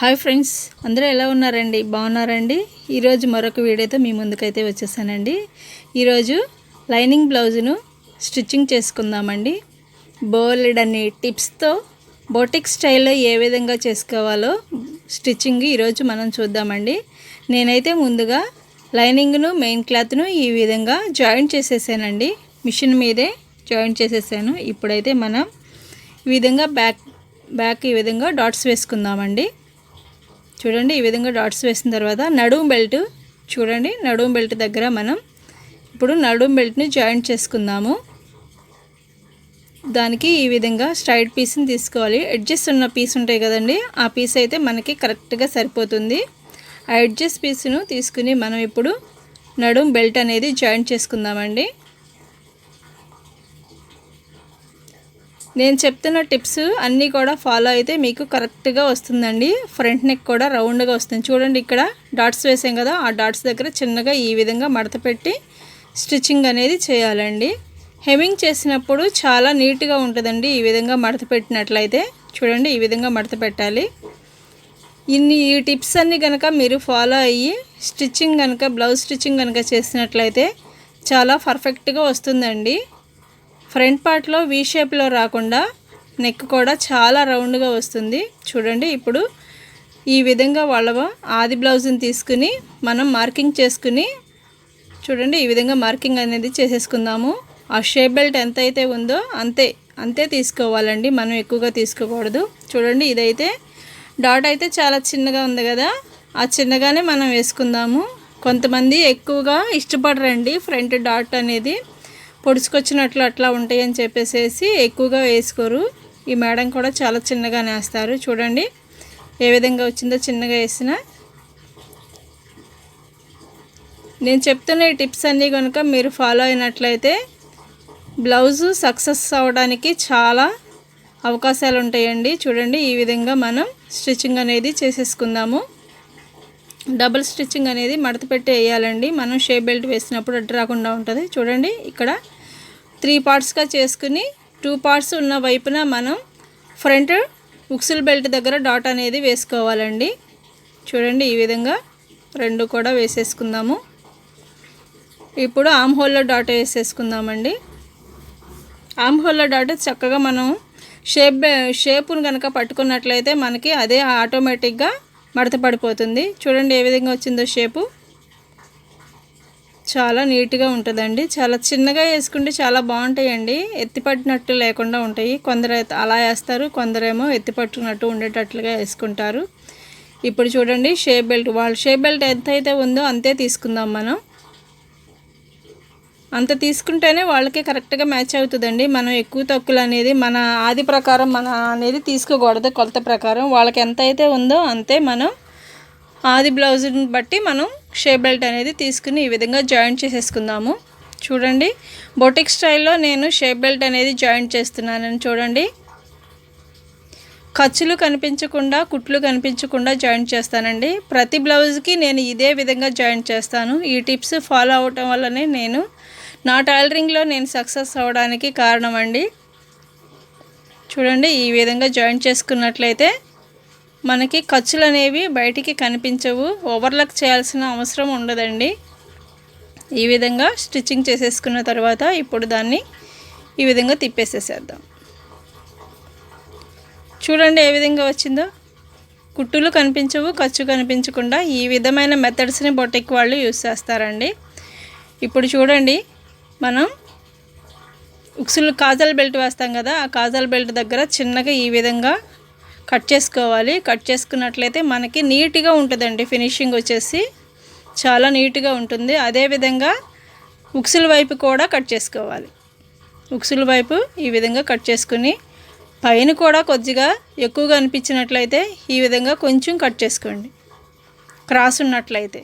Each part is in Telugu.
హాయ్ ఫ్రెండ్స్ అందరూ ఎలా ఉన్నారండి? బాగున్నారండి? ఈరోజు మరొక వీడియోతో మీ ముందుకైతే వచ్చేసానండి. ఈరోజు లైనింగ్ బ్లౌజును స్టిచ్చింగ్ చేసుకుందామండి. బోలెడ్ అనే టిప్స్తో బోటిక్ స్టైల్లో ఏ విధంగా చేసుకోవాలో స్టిచ్చింగ్ ఈరోజు మనం చూద్దామండి. నేనైతే ముందుగా లైనింగ్ను మెయిన్ క్లాత్ను ఈ విధంగా జాయింట్ చేసేసానండి. మిషన్ మీదే జాయింట్ చేసేసాను. ఇప్పుడైతే మనం ఈ విధంగా బ్యాక్ బ్యాక్ ఈ విధంగా డాట్స్ వేసుకుందామండి. చూడండి ఈ విధంగా డాట్స్ వేసిన తర్వాత నడుము బెల్ట్ చూడండి నడుము బెల్ట్ దగ్గర మనం ఇప్పుడు నడుము బెల్ట్ని జాయింట్ చేసుకుందాము. దానికి ఈ విధంగా స్ట్రైట్ పీస్ని తీసుకోవాలి. ఎడ్జెస్ ఉన్న పీస్ ఉంటాయి కదండి ఆ పీస్ అయితే మనకి కరెక్ట్గా సరిపోతుంది. ఆ ఎడ్జెస్ పీస్ను తీసుకుని మనం ఇప్పుడు నడుం బెల్ట్ అనేది జాయింట్ చేసుకుందామండి. నేను చెప్తున్న టిప్స్ అన్నీ కూడా ఫాలో అయితే మీకు కరెక్ట్గా వస్తుందండి. ఫ్రంట్ నెక్ కూడా రౌండ్గా వస్తుంది. చూడండి ఇక్కడ డాట్స్ వేసాం కదా ఆ డాట్స్ దగ్గర చిన్నగా ఈ విధంగా మడత పెట్టి స్టిచ్చింగ్ అనేది చేయాలండి. హెమింగ్ చేసినప్పుడు చాలా నీట్గా ఉంటుందండి ఈ విధంగా మడత పెట్టినట్లయితే. చూడండి ఈ విధంగా మడత పెట్టాలి. ఇన్ని ఈ టిప్స్ అన్నీ కనుక మీరు ఫాలో అయ్యి స్టిచ్చింగ్ కనుక బ్లౌజ్ స్టిచ్చింగ్ కనుక చేసినట్లయితే చాలా పర్ఫెక్ట్గా వస్తుందండి. ఫ్రంట్ పార్ట్లో వీ షేప్లో రాకుండా నెక్ కూడా చాలా రౌండ్గా వస్తుంది. చూడండి ఇప్పుడు ఈ విధంగా వాళ్ళ ఆది బ్లౌజ్ని తీసుకుని మనం మార్కింగ్ చేసుకుని చూడండి ఈ విధంగా మార్కింగ్ అనేది చేసేసుకుందాము. ఆ షేప్ బెల్ట్ ఎంత అయితే ఉందో అంతే అంతే తీసుకోవాలండి. మనం ఎక్కువగా తీసుకోకూడదు. చూడండి ఇదైతే డాట్ అయితే చాలా చిన్నగా ఉంది కదా. ఆ చిన్నగానే మనం వేసుకుందాము. కొంతమంది ఎక్కువగా ఇష్టపడరండి ఫ్రంట్ డాట్ అనేది. పొడుచుకొచ్చినట్లు అట్లా ఉంటాయి అని చెప్పేసి ఎక్కువగా వేసుకోరు. ఈ మేడం కూడా చాలా చిన్నగానే వేస్తారు చూడండి ఏ విధంగా వచ్చిందో చిన్నగా వేసిన. నేను చెప్తున్న ఈ టిప్స్ అన్నీ కనుక మీరు ఫాలో అయినట్లయితే బ్లౌజు సక్సెస్ అవ్వడానికి చాలా అవకాశాలు ఉంటాయండి. చూడండి ఈ విధంగా మనం స్టిచ్చింగ్ అనేది చేసేసుకుందాము. డబుల్ స్టిచ్చింగ్ అనేది మడత పెట్టి వేయాలండి. మనం షేప్ బెల్ట్ వేసినప్పుడు అడ్డు రాకుండా ఉంటుంది. చూడండి ఇక్కడ త్రీ పార్ట్స్గా చేసుకుని టూ పార్ట్స్ ఉన్న వైపున మనం ఫ్రంట్ ఉక్సుల్ బెల్ట్ దగ్గర డాట్ అనేది వేసుకోవాలండి. చూడండి ఈ విధంగా రెండు కూడా వేసేసుకుందాము. ఇప్పుడు ఆమ్ హోల్లో డాట్ వేసేసుకుందామండి. ఆమ్ హోల్లో డాట్ చక్కగా మనం షేప్ షేపును కనుక పట్టుకున్నట్లయితే మనకి అదే ఆటోమేటిక్గా మడత పడిపోతుంది. చూడండి ఏ విధంగా వచ్చిందో షేపు. చాలా నీట్గా ఉంటుందండి. చాలా చిన్నగా వేసుకుంటే చాలా బాగుంటాయండి. ఎత్తిపట్టినట్టు లేకుండా ఉంటాయి. కొందరు అలా వేస్తారు కొందరేమో ఎత్తిపట్టుకున్నట్టు ఉండేటట్లుగా వేసుకుంటారు. ఇప్పుడు చూడండి షేప్ బెల్ట్. వాళ్ళ షేప్ బెల్ట్ ఎంత అయితే ఉందో అంతే తీసుకుందాం మనం. అంత తీసుకుంటేనే వాళ్ళకి కరెక్ట్గా మ్యాచ్ అవుతుందండి. మనం ఎక్కువ తక్కువలు అనేది మన ఆది ప్రకారం మన అనేది తీసుకోకూడదు కొలత ప్రకారం. వాళ్ళకి ఎంత అయితే ఉందో అంతే మనం ఆది బ్లౌజ్ని బట్టి మనం షేప్ బెల్ట్ అనేది తీసుకుని ఈ విధంగా జాయింట్ చేసేసుకుందాము. చూడండి బొటిక్ స్టైల్లో నేను షేప్ బెల్ట్ అనేది జాయింట్ చేస్తున్నానని చూడండి. ఖర్చులు కనిపించకుండా కుట్లు కనిపించకుండా జాయింట్ చేస్తానండి. ప్రతి బ్లౌజ్కి నేను ఇదే విధంగా జాయింట్ చేస్తాను. ఈ టిప్స్ ఫాలో అవటం వల్లనే నేను నా టైలరింగ్లో నేను సక్సెస్ అవ్వడానికి కారణం అండి. చూడండి ఈ విధంగా జాయింట్ చేసుకున్నట్లయితే మనకి ఖర్చులు అనేవి బయటికి కనిపించవు. ఓవర్లక్ చేయాల్సిన అవసరం ఉండదండి. ఈ విధంగా స్టిచ్చింగ్ చేసేసుకున్న తర్వాత ఇప్పుడు దాన్ని ఈ విధంగా తిప్పేసేసేద్దాం. చూడండి ఏ విధంగా వచ్చిందో. కుట్టులు కనిపించవు ఖర్చు కనిపించకుండా ఈ విధమైన మెథడ్స్ని బొటెక్ వాళ్ళు యూస్ చేస్తారండి. ఇప్పుడు చూడండి మనం ఉక్సులు కాజల్ బెల్ట్ వేస్తాం కదా ఆ కాజల్ బెల్ట్ దగ్గర చిన్నగా ఈ విధంగా కట్ చేసుకోవాలి. కట్ చేసుకున్నట్లయితే మనకి నీట్గా ఉంటుందండి ఫినిషింగ్ వచ్చేసి. చాలా నీట్గా ఉంటుంది. అదేవిధంగా ఉక్సుల వైపు కూడా కట్ చేసుకోవాలి. ఉక్సుల వైపు ఈ విధంగా కట్ చేసుకుని పైన కూడా కొద్దిగా ఎక్కువగా అనిపించినట్లయితే ఈ విధంగా కొంచెం కట్ చేసుకోండి. క్రాస్ ఉన్నట్లయితే.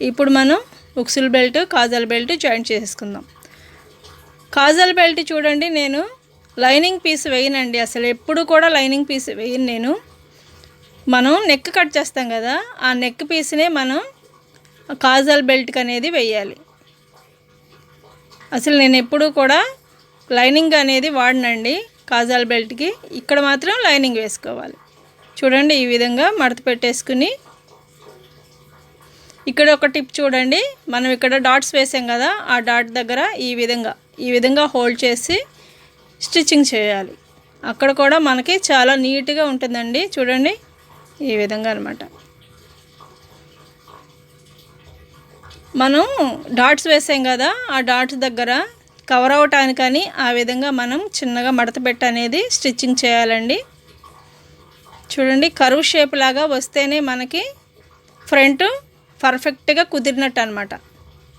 ఇప్పుడు మనం ఉక్సుల్ బెల్ట్ కాజల్ బెల్ట్ జాయింట్ చేసుకుందాం కాజల్ బెల్ట్ చూడండి నేను లైనింగ్ పీస్ వేయనండి. అసలు ఎప్పుడు కూడా లైనింగ్ పీస్ వేయను నేను. మనం నెక్ కట్ చేస్తాం కదా ఆ నెక్ పీస్నే మనం కాజల్ బెల్ట్కి అనేది వేయాలి. అసలు నేను ఎప్పుడు కూడా లైనింగ్ అనేది వాడనండి కాజాల్ బెల్ట్కి. ఇక్కడ మాత్రం లైనింగ్ వేసుకోవాలి. చూడండి ఈ విధంగా మడత పెట్టేసుకుని. ఇక్కడ ఒక టిప్ చూడండి. మనం ఇక్కడ డాట్స్ వేసాం కదా ఆ డాట్ దగ్గర ఈ విధంగా ఈ విధంగా హోల్డ్ చేసి స్టిచ్చింగ్ చేయాలి. అక్కడ కూడా మనకి చాలా నీట్గా ఉంటుందండి. చూడండి. ఈ విధంగా అనమాట మనం డాట్స్ వేసాం కదా ఆ డాట్స్ దగ్గర కవర్ అవటానికని ఆ విధంగా మనం చిన్నగా మడత పెట్టి అనేది స్టిచ్చింగ్ చేయాలండి. చూడండి. కరువు షేప్ లాగా వస్తేనే మనకి ఫ్రంట్ పర్ఫెక్ట్గా కుదిరినట్టు అనమాట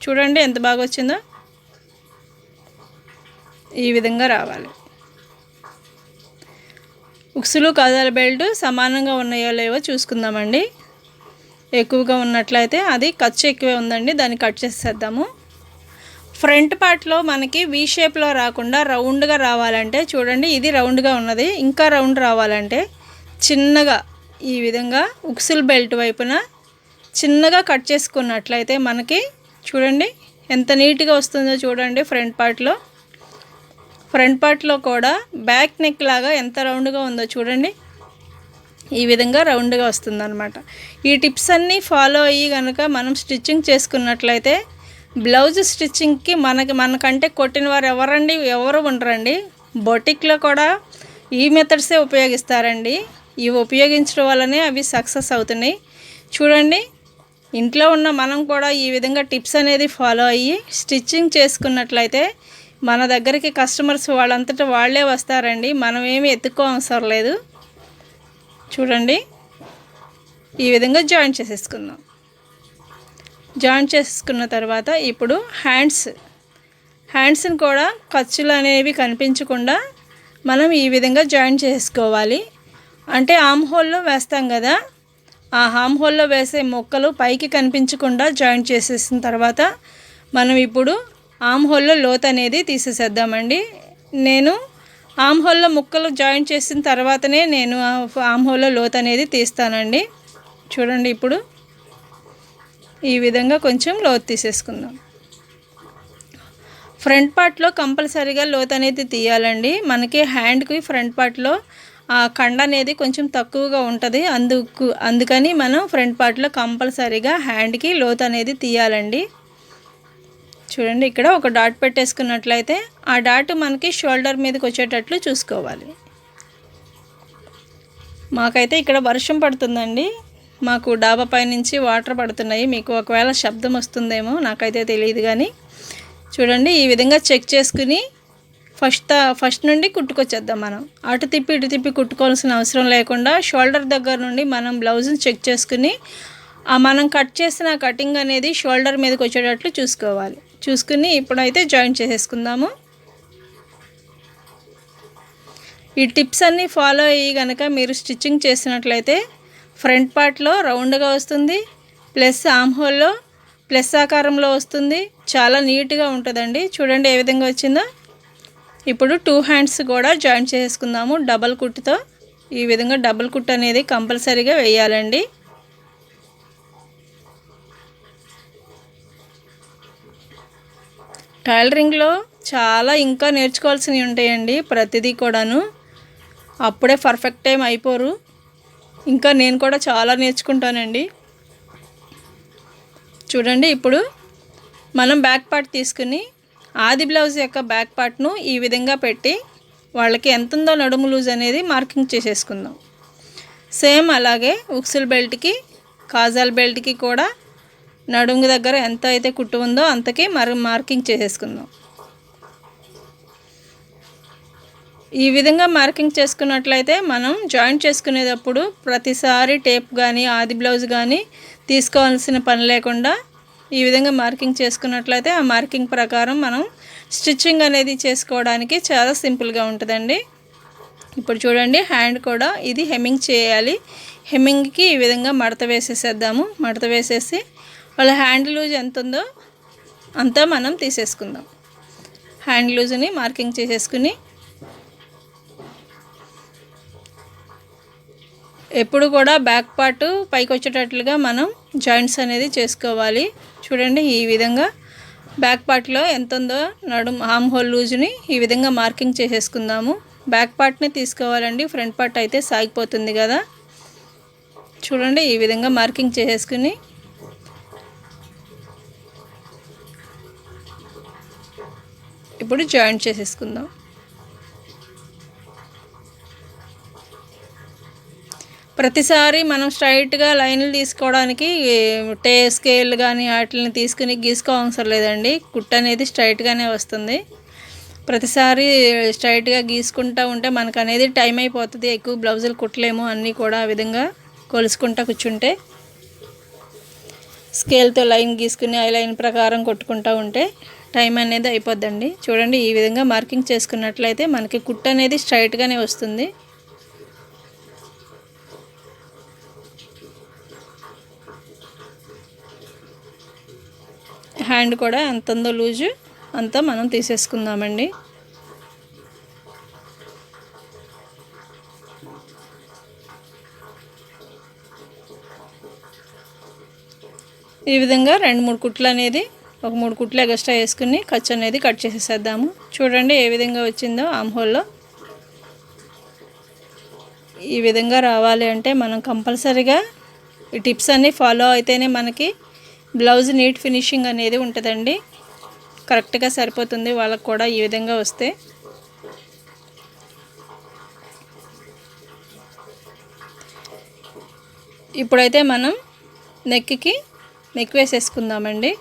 చూడండి ఎంత బాగా వచ్చిందో. ఈ విధంగా రావాలి. ఉక్సులు కదల బెల్ట్ సమానంగా ఉన్నాయో లేవో చూసుకుందామండి. ఎక్కువగా ఉన్నట్లయితే అది ఖర్చు ఎక్కువే ఉందండి దాన్ని కట్ చేసేద్దాము. ఫ్రంట్ పార్ట్లో మనకి వీ షేప్లో రాకుండా రౌండ్గా రావాలంటే చూడండి ఇది రౌండ్గా ఉన్నది ఇంకా రౌండ్ రావాలంటే చిన్నగా ఈ విధంగా ఉక్సుల్ బెల్ట్ వైపున చిన్నగా కట్ చేసుకున్నట్లయితే మనకి చూడండి ఎంత నీట్గా వస్తుందో చూడండి ఫ్రంట్ పార్ట్లో. ఫ్రంట్ పార్ట్లో కూడా బ్యాక్ నెక్ లాగా ఎంత రౌండ్గా ఉందో చూడండి. ఈ విధంగా రౌండ్గా వస్తుందన్నమాట. ఈ టిప్స్ అన్నీ ఫాలో అయ్యి కనుక మనం స్టిచ్చింగ్ చేసుకున్నట్లయితే బ్లౌజ్ స్టిచ్చింగ్కి మనకి మనకంటే కొట్టిన వారు ఎవరండి? ఎవరు ఉండరండి. బొటిక్లో కూడా ఈ మెథడ్సే ఉపయోగిస్తారండి. ఇవి ఉపయోగించడం వల్లనే అవి సక్సెస్ అవుతున్నాయి. చూడండి ఇంట్లో ఉన్న మనం కూడా ఈ విధంగా టిప్స్ అనేది ఫాలో అయ్యి స్టిచ్చింగ్ చేసుకున్నట్లయితే మన దగ్గరికి కస్టమర్స్ వాళ్ళంతటా వాళ్ళే వస్తారండి. మనం ఏమి ఎత్తుక్కో అవసరం లేదు. చూడండి. ఈ విధంగా జాయిన్ చేసేసుకుందాం. జాయిన్ చేసుకున్న తర్వాత ఇప్పుడు హ్యాండ్స్ హ్యాండ్స్ని కూడా ఖర్చులు అనేవి కనిపించకుండా మనం ఈ విధంగా జాయిన్ చేసుకోవాలి. అంటే ఆమ్ హోల్లో వేస్తాం కదా. ఆ హామ్ హోల్లో వేసే మొక్కలు పైకి కనిపించకుండా జాయిన్ చేసేసిన తర్వాత మనం ఇప్పుడు ఆమ్ హోల్లో లోత్ అనేది తీసేసేద్దామండి. నేను ఆమ్ హోల్లో ముక్కలు జాయిన్ చేసిన తర్వాతనే నేను ఆమ్ హోల్లో లోత్ అనేది తీస్తానండి. చూడండి ఇప్పుడు. ఈ విధంగా కొంచెం లోతు తీసేసుకుందాం. ఫ్రంట్ పార్ట్లో కంపల్సరీగా లోత్ అనేది తీయాలండి. మనకి హ్యాండ్కి ఫ్రంట్ పార్ట్లో ఆ కండ అనేది కొంచెం తక్కువగా ఉంటుంది. అందుకు అందుకని మనం ఫ్రంట్ పార్ట్లో కంపల్సరీగా హ్యాండ్కి లోత్ అనేది తీయాలండి. చూడండి ఇక్కడ ఒక డాట్ పెట్టేసుకున్నట్లయితే ఆ డాట్ మనకి షోల్డర్ మీదకి వచ్చేటట్లు చూసుకోవాలి. మాకైతే ఇక్కడ వర్షం పడుతుందండి. మాకు డాబా పై నుంచి వాటర్ పడుతున్నాయి. మీకు ఒకవేళ శబ్దం వస్తుందేమో నాకైతే తెలియదు కానీ చూడండి ఈ విధంగా చెక్ చేసుకుని ఫస్ట్ ఫస్ట్ నుండి కుట్టుకొచ్చేద్దాం మనం. అటు తిప్పి ఇటు తిప్పి కుట్టుకోవాల్సిన అవసరం లేకుండా షోల్డర్ దగ్గర నుండి మనం బ్లౌజ్ని చెక్ చేసుకుని ఆ మనం కట్ చేసిన కటింగ్ అనేది షోల్డర్ మీదకి వచ్చేటట్లు చూసుకోవాలి. చూసుకుని ఇప్పుడైతే జాయిన్ చేసేసుకుందాము. ఈ టిప్స్ అన్నీ ఫాలో అయ్యి కనుక మీరు స్టిచ్చింగ్ చేసినట్లయితే ఫ్రంట్ పార్ట్లో రౌండ్గా వస్తుంది ప్లస్ ఆమ్ హోల్లో ప్లస్ ఆకారంలో వస్తుంది. చాలా నీట్గా ఉంటుందండి. చూడండి ఏ విధంగా వచ్చిందో. ఇప్పుడు టూ హ్యాండ్స్ కూడా జాయిన్ చేసుకుందాము డబల్ కుట్టుతో. ఈ విధంగా డబల్ కుట్ అనేది కంపల్సరీగా వేయాలండి. టైలరింగ్లో చాలా ఇంకా నేర్చుకోవాల్సినవి ఉంటాయండి ప్రతిదీ కూడాను. అప్పుడే పర్ఫెక్ట్ టైం అయిపోరు. ఇంకా నేను కూడా చాలా నేర్చుకుంటానండి. చూడండి ఇప్పుడు మనం బ్యాక్ పార్ట్ తీసుకుని ఆది బ్లౌజ్ యొక్క బ్యాక్ పార్ట్ను ఈ విధంగా పెట్టి వాళ్ళకి ఎంత ఉందో నడుము లూజ్ అనేది మార్కింగ్ చేసేసుకుందాం. సేమ్ అలాగే ఉక్సుల్ బెల్ట్కి కాజాల్ బెల్ట్కి కూడా నడుము దగ్గర ఎంత అయితే కుట్టు ఉందో అంతకి మరి మార్కింగ్ చేసేసుకుందాం. ఈ విధంగా మార్కింగ్ చేసుకున్నట్లయితే మనం జాయింట్ చేసుకునేటప్పుడు ప్రతిసారి టేప్ కానీ ఆది బ్లౌజ్ కానీ తీసుకోవాల్సిన పని లేకుండా ఈ విధంగా మార్కింగ్ చేసుకున్నట్లయితే ఆ మార్కింగ్ ప్రకారం మనం స్టిచ్చింగ్ అనేది చేసుకోవడానికి చాలా సింపుల్గా ఉంటుందండి. ఇప్పుడు చూడండి హ్యాండ్ కూడా ఇది హెమ్మింగ్ చేయాలి. హెమ్మింగ్కి ఈ విధంగా మడత వేసేసేద్దాము. మడత వేసేసి వాళ్ళ హ్యాండ్ లూజ్ ఎంత ఉందో అంతా మనం తీసేసుకుందాం. హ్యాండ్ లూజ్ని మార్కింగ్ చేసేసుకుని ఎప్పుడు కూడా బ్యాక్ పార్ట్ పైకి వచ్చేటట్లుగా మనం జాయింట్స్ అనేది చేసుకోవాలి. చూడండి ఈ విధంగా బ్యాక్ పార్ట్లో ఎంత ఉందో నడుము హామ్ హోల్ లూజ్ని ఈ విధంగా మార్కింగ్ చేసేసుకుందాము. బ్యాక్ పార్ట్ని తీసుకోవాలండి ఫ్రంట్ పార్ట్ అయితే సాగిపోతుంది కదా. చూడండి ఈ విధంగా మార్కింగ్ చేసేసుకుని ఇప్పుడు జాయింట్ చేసేసుకుందాం. ప్రతిసారి మనం స్ట్రైట్గా లైన్లు తీసుకోవడానికి టే స్కేల్ కానీ వాటిని తీసుకుని గీసుకోవసరం లేదండి. కుట్ అనేది స్ట్రైట్గానే వస్తుంది. ప్రతిసారి స్ట్రైట్గా గీసుకుంటూ ఉంటే మనకు అనేది టైం అయిపోతుంది. ఎక్కువ బ్లౌజులు కుట్టలేము అన్నీ కూడా ఆ విధంగా కొలుసుకుంటా కూర్చుంటే. స్కేల్తో లైన్ గీసుకుని ఆ లైన్ ప్రకారం కొట్టుకుంటూ ఉంటే. టైం అనేది అయిపోద్దండి. చూడండి ఈ విధంగా మార్కింగ్ చేసుకున్నట్లయితే మనకి కుట్ అనేది స్ట్రైట్గానే వస్తుంది. హ్యాండ్ కూడా ఎంతందో లూజు అంతా మనం తీసేసుకుందామండి. ఈ విధంగా రెండు మూడు కుట్లు అనేది ఒక మూడు కుట్లు ఎగస్ట్రా వేసుకుని ఖర్చు అనేది కట్ చేసేసేద్దాము. చూడండి ఏ విధంగా వచ్చిందో ఆమ్హోల్లో. ఈ విధంగా రావాలి అంటే మనం కంపల్సరీగా ఈ టిప్స్ అన్నీ ఫాలో అయితేనే మనకి బ్లౌజ్ నీట్ ఫినిషింగ్ అనేది ఉంటుందండి. కరెక్ట్గా సరిపోతుంది వాళ్ళకు కూడా ఈ విధంగా వస్తే. ఇప్పుడైతే మనం నెక్కి నెక్ వేసేసుకుందామండి.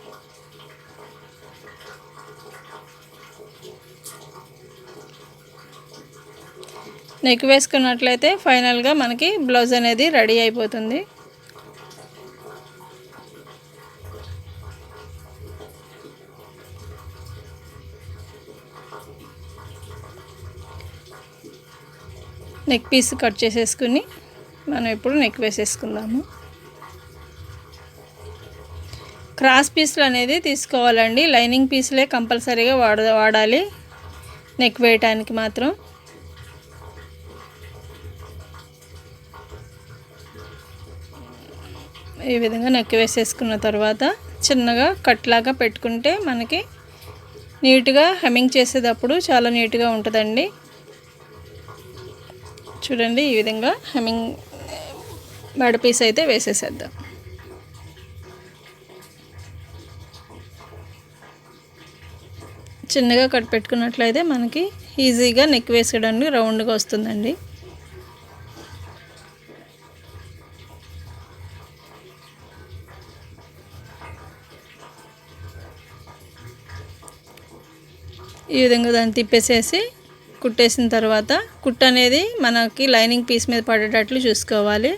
నెక్ వేసుకున్నట్లయితే ఫైనల్గా మనకి బ్లౌజ్ అనేది రెడీ అయిపోతుంది. నెక్ పీస్ కట్ చేసేసుకుని మనం ఇప్పుడు నెక్ వేసేసుకుందాము. క్రాస్ పీస్లు అనేది తీసుకోవాలండి. లైనింగ్ పీసులే కంపల్సరీగా వాడ వాడాలి. నెక్ వేయటానికి మాత్రం. ఈ విధంగా నెక్ వేసేసుకున్న తర్వాత చిన్నగా కట్లాగా పెట్టుకుంటే మనకి నీట్గా హెమ్మింగ్ చేసేటప్పుడు చాలా నీట్గా ఉంటుందండి. చూడండి ఈ విధంగా హెమ్మింగ్ బెడ పీస్ అయితే వేసేసేద్దాం. చిన్నగా కట్ పెట్టుకున్నట్లయితే మనకి ఈజీగా నెక్ వేసేయడానికి రౌండ్గా వస్తుందండి. ఈ విధంగా దాన్ని తిప్పేసేసి కుట్టేసిన తర్వాత కుట్ అనేది మనకి లైనింగ్ పీస్ మీద పడేటట్లు చూసుకోవాలి.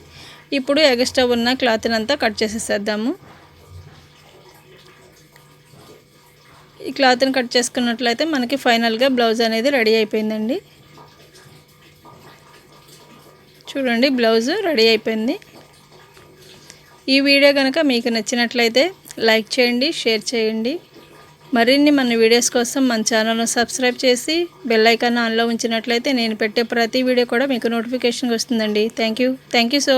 ఇప్పుడు ఎగస్ట్రా ఉన్న క్లాత్ని అంతా కట్ చేసేసేద్దాము. ఈ క్లాత్ని కట్ చేసుకున్నట్లయితే మనకి ఫైనల్గా బ్లౌజ్ అనేది రెడీ అయిపోయిందండి. చూడండి బ్లౌజ్ రెడీ అయిపోయింది. ఈ వీడియో కనుక మీకు నచ్చినట్లయితే లైక్ చేయండి షేర్ చేయండి. మరిన్ని మన వీడియోస్ కోసం మన ఛానల్ను సబ్స్క్రైబ్ చేసి బెల్ ఐకాన్ ఆన్లో ఉంచినట్లయితే నేను పెట్టే ప్రతి వీడియో కూడా మీకు నోటిఫికేషన్ వస్తుందండి. Thank you thank you so